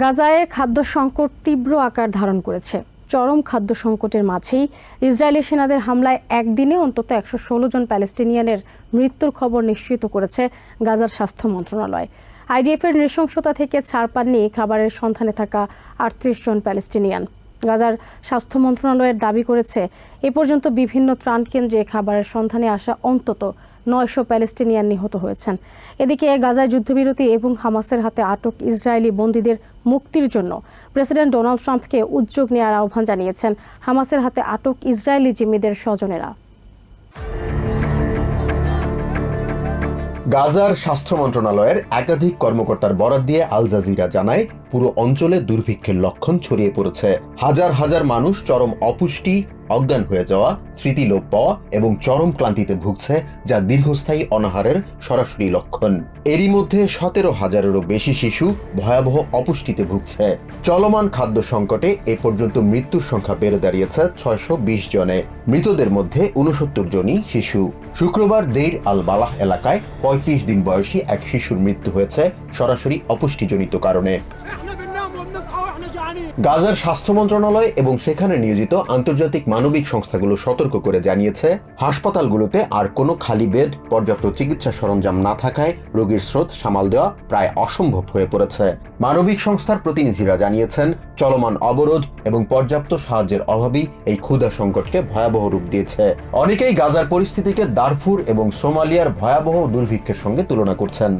গাজায় খাদ্য সংকট তীব্র আকার ধারণ করেছে। চরম খাদ্য সংকটের মাঝেই ইসরায়েলি সেনাদের হামলায় একদিনে অন্তত একশো ষোলো জন প্যালেস্টিনিয়ানের মৃত্যুর খবর নিশ্চিত করেছে গাজার স্বাস্থ্য মন্ত্রণালয়। আইডিএফ এর নৃশংসতা থেকে ছাড় পাননি খাবারের সন্ধানে থাকা আটত্রিশ জন প্যালেস্টিনিয়ান। গাজার স্বাস্থ্য মন্ত্রণালয়ের দাবি করেছে, এ পর্যন্ত বিভিন্ন ত্রাণ কেন্দ্রে খাবারের সন্ধানে আসা অন্তত নয়শো প্যালেস্টিনিয়ান নিহত হয়েছেন। এদিকে গাজায় যুদ্ধবিরতি এবং হামাসের হাতে আটক ইসরায়েলি বন্দীদের মুক্তির জন্য প্রেসিডেন্ট ডোনাল্ড ট্রাম্পকে উদ্যোগ নেওয়ার আহ্বান জানিয়েছেন। হামাসের হাতে আটক ইসরায়েলি জিম্মিদের স্বজনেরা। গাজার স্বাস্থ্য মন্ত্রণালয়ের একাধিক কর্মকর্তার বরাত দিয়ে আল জাজিরা জানায়, পুরো অঞ্চলে দুর্ভিক্ষের লক্ষণ ছড়িয়ে পড়েছে। হাজার হাজার মানুষ চরম অপুষ্টি অজ্ঞান হয়ে যাওয়া, স্মৃতি লোপ পাওয়া এবং চরম ক্লান্তিতে ভুগছে যা দীর্ঘস্থায়ী অনাহারের সরাসরি লক্ষণ। এরই মধ্যে সতেরো হাজারেরও বেশি শিশু ভয়াবহ অপুষ্টিতে ভুগছে। চলমান খাদ্য সংকটে এ পর্যন্ত মৃত্যুর সংখ্যা বেড়ে দাঁড়িয়েছে ছয়শো বিশ জনে। মৃতদের মধ্যে উনসত্তর জনই শিশু। শুক্রবার দেইর আল বালাহ এলাকায় পঁয়ত্রিশ দিন বয়সী এক শিশুর মৃত্যু হয়েছে সরাসরি অপুষ্টিজনিত কারণে। গাজার স্বাস্থ্য মন্ত্রণালয় এবং সেখানে নিয়োজিত আন্তর্জাতিক মানবিক সংস্থাগুলো সতর্ক করে জানিয়েছে, হাসপাতালগুলোতে আর কোনো খালি বেড, পর্যাপ্ত চিকিৎসা সরঞ্জাম না থাকায় রোগীর স্রোত সামাল দেওয়া প্রায় অসম্ভব হয়ে পড়েছে। মানবিক সংস্থার প্রতিনিধিরা জানিয়েছেন, চলমান অবরোধ এবং পর্যাপ্ত সাহায্যের অভাবই এই ক্ষুধা সংকটকে ভয়াবহ রূপ দিয়েছে। অনেকেই গাজার পরিস্থিতিকে দারফুর এবং সোমালিয়ার ভয়াবহ দুর্ভিক্ষের সঙ্গে তুলনা করছেন।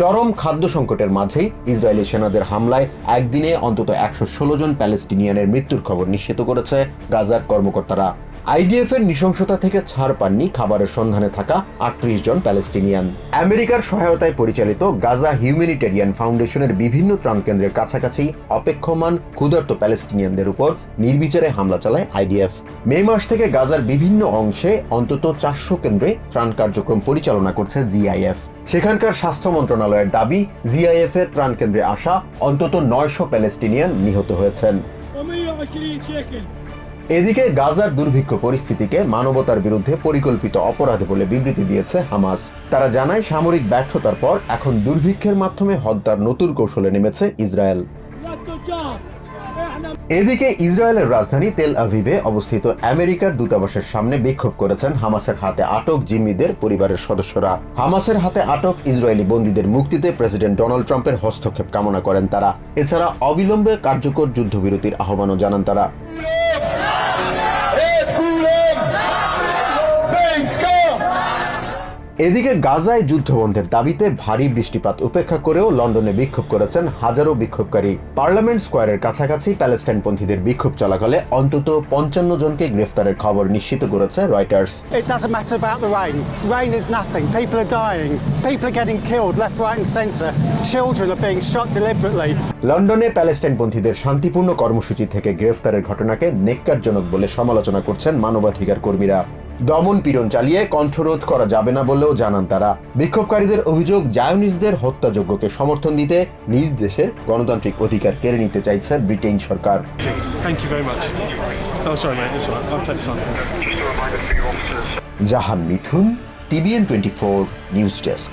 চরম খাদ্য সংকটের মাঝেই ইসরায়েলি সেনাদের হামলায় একদিনে অন্তত একশো ষোলো জন প্যালেস্টিনিয়ানের মৃত্যুর খবর নিশ্চিত করেছে গাজার কর্মকর্তারা। আইডিএফ এর নৃশংসতা থেকে ছাড় পাননি খাবারের সন্ধানে থাকা আটত্রিশ জন প্যালেস্টিনিয়ান। আমেরিকার সহায়তায় পরিচালিত গাজা হিউম্যানিটেরিয়ান ফাউন্ডেশনের বিভিন্ন ত্রাণকেন্দ্রের কাছাকাছি অপেক্ষমান ক্ষুধার্ত প্যালেস্টিনিয়ানদের উপর নির্বিচারে হামলা চালায় আইডিএফ। মে মাস থেকে গাজার বিভিন্ন অংশে অন্তত চারশো কেন্দ্রে ত্রাণ কার্যক্রম পরিচালনা করছে জিআইএফ। সেখানকার স্বাস্থ্য মন্ত্রণালয়ের দাবি, জিআইএফ এর ত্রাণ কেন্দ্রে আসা অন্তত নয়শো প্যালেস্টিনিয়ান নিহত হয়েছেন। এদিকে গাজার দুর্ভিক্ষ পরিস্থিতিকে মানবতার বিরুদ্ধে পরিকল্পিত অপরাধ বলে বিবৃতি দিয়েছে হামাস। তারা জানায়, সামরিক ব্যর্থতার পর এখন দুর্ভিক্ষের মাধ্যমে হত্যার নতুন কৌশলে নেমেছে ইসরায়েল। এদিকে ইসরায়েলের রাজধানী তেল আভিভে অবস্থিত আমেরিকার দূতাবাসের সামনে বিক্ষোভ করেছেন হামাসের হাতে আটক জিম্মিদের পরিবারের সদস্যরা। হামাসের হাতে আটক ইসরায়েলি বন্দীদের মুক্তিতে প্রেসিডেন্ট ডোনাল্ড ট্রাম্পের হস্তক্ষেপ কামনা করেন তারা। এছাড়া অবিলম্বে কার্যকর যুদ্ধবিরতির আহ্বানও জানান তারা। এদিকে গাজায় যুদ্ধবন্ধের দাবিতে ভারী বৃষ্টিপাত উপেক্ষা করেও লন্ডনে বিক্ষোভ করেছেন হাজারো বিক্ষোভকারী পার্লামেন্ট স্কোয়ারের কাছাকাছি প্যালেস্টাইনপন্থীদের বিক্ষোভ চলাকালে অন্তত পঞ্চান্ন জনকে গ্রেফতারের খবর নিশ্চিত করেছে Reuters It doesn't matter about the rain. Rain is nothing. People are dying. People are getting killed left, right, and centre. Children are being shot deliberately. লন্ডনে প্যালেস্টাইনপন্থীদের শান্তিপূর্ণ কর্মসূচি থেকে গ্রেফতারের ঘটনাকে নেককারজনক বলে সমালোচনা করছেন মানবাধিকার কর্মীরা। দমন পীড়ন চালিয়ে কণ্ঠরোধ করা যাবে না বলেও জানান তারা। বিক্ষোভকারীদের অভিযোগ জায়নিসদের হত্যাযজ্ঞকে সমর্থন দিতে নিজ দেশের গণতান্ত্রিক অধিকার কেড়ে নিতে চাইছে ব্রিটেন সরকার. Oh. Jahan Mithun TVN twenty four news desk.